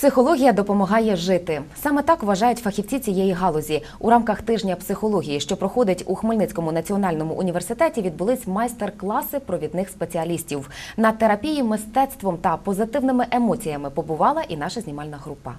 Психологія допомагає жити. Саме так вважають фахівці цієї галузі. У рамках тижня психології, що проходить у Хмельницькому національному університеті, відбулись майстер-класи провідних спеціалістів. На терапії мистецтвом та позитивними емоціями побувала і наша знімальна група.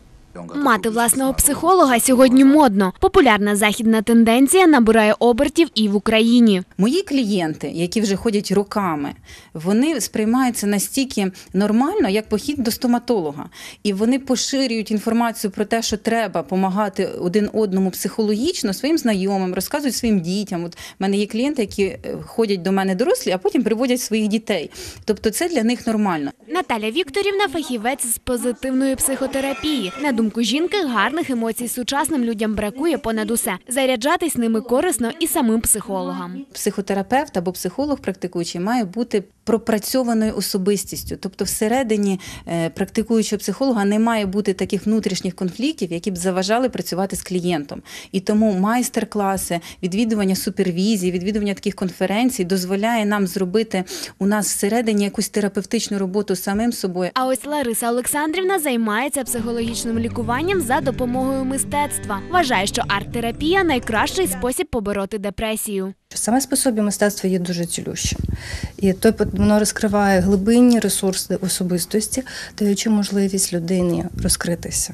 Мати власного психолога сьогодні модно. Популярна західна тенденція набирає обертів і в Україні. Мої клієнти, які вже ходять роками, вони сприймаються настільки нормально, як похід до стоматолога, і вони поширюють інформацію про те, що треба допомагати один одному психологічно своїм знайомим, розказують своїм дітям. От в мене є клієнти, які е, ходять до мене дорослі, а потім приводять своїх дітей. Тобто, це для них нормально. Наталя Вікторівна фахівець з позитивної психотерапії. На думку жінки, гарних емоцій сучасним людям бракує понад усе. Заряджатись ними корисно і самим психологам. Психотерапевт або психолог практикуючий має бути пропрацьованою особистістю. Тобто, всередині е, практикуючого психолога не має бути таких внутрішніх конфліктів, які б заважали працювати з клієнтом. І тому майстер-класи, відвідування супервізії, відвідування таких конференцій дозволяє нам зробити у нас всередині якусь терапевтичну роботу самим собою. А ось Лариса Олександрівна займається психологічним лікуванням за допомогою мистецтва. Вважає, що арт-терапія найкращий спосіб побороти депресію. Саме способі мистецтва є дуже цілющим. І то воно розкриває глибинні ресурси особистості, даючи можливість людині розкритися.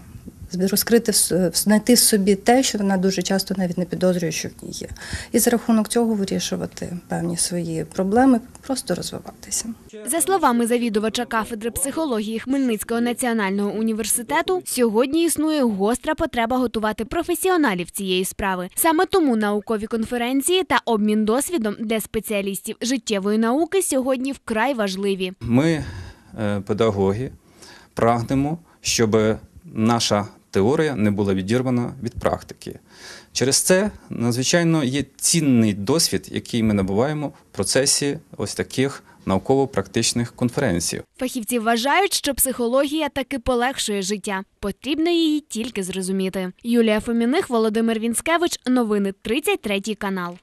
Розкрити, знайти в собі те, що вона дуже часто навіть не підозрює, що в ній є. І за рахунок цього вирішувати певні свої проблеми, просто розвиватися. За словами завідувача кафедри психології Хмельницького національного університету, сьогодні існує гостра потреба готувати професіоналів цієї справи. Саме тому наукові конференції та обмін досвідом для спеціалістів життєвої науки сьогодні вкрай важливі. Ми, е, педагоги, прагнемо, щоб наша теорія не була відірвана від практики. Через це надзвичайно є цінний досвід, який ми набуваємо в процесі ось таких науково-практичних конференцій. Фахівці вважають, що психологія таки полегшує життя. Потрібно її тільки зрозуміти. Юлія Фоміних, Володимир Вінськевич. Новини 33 канал.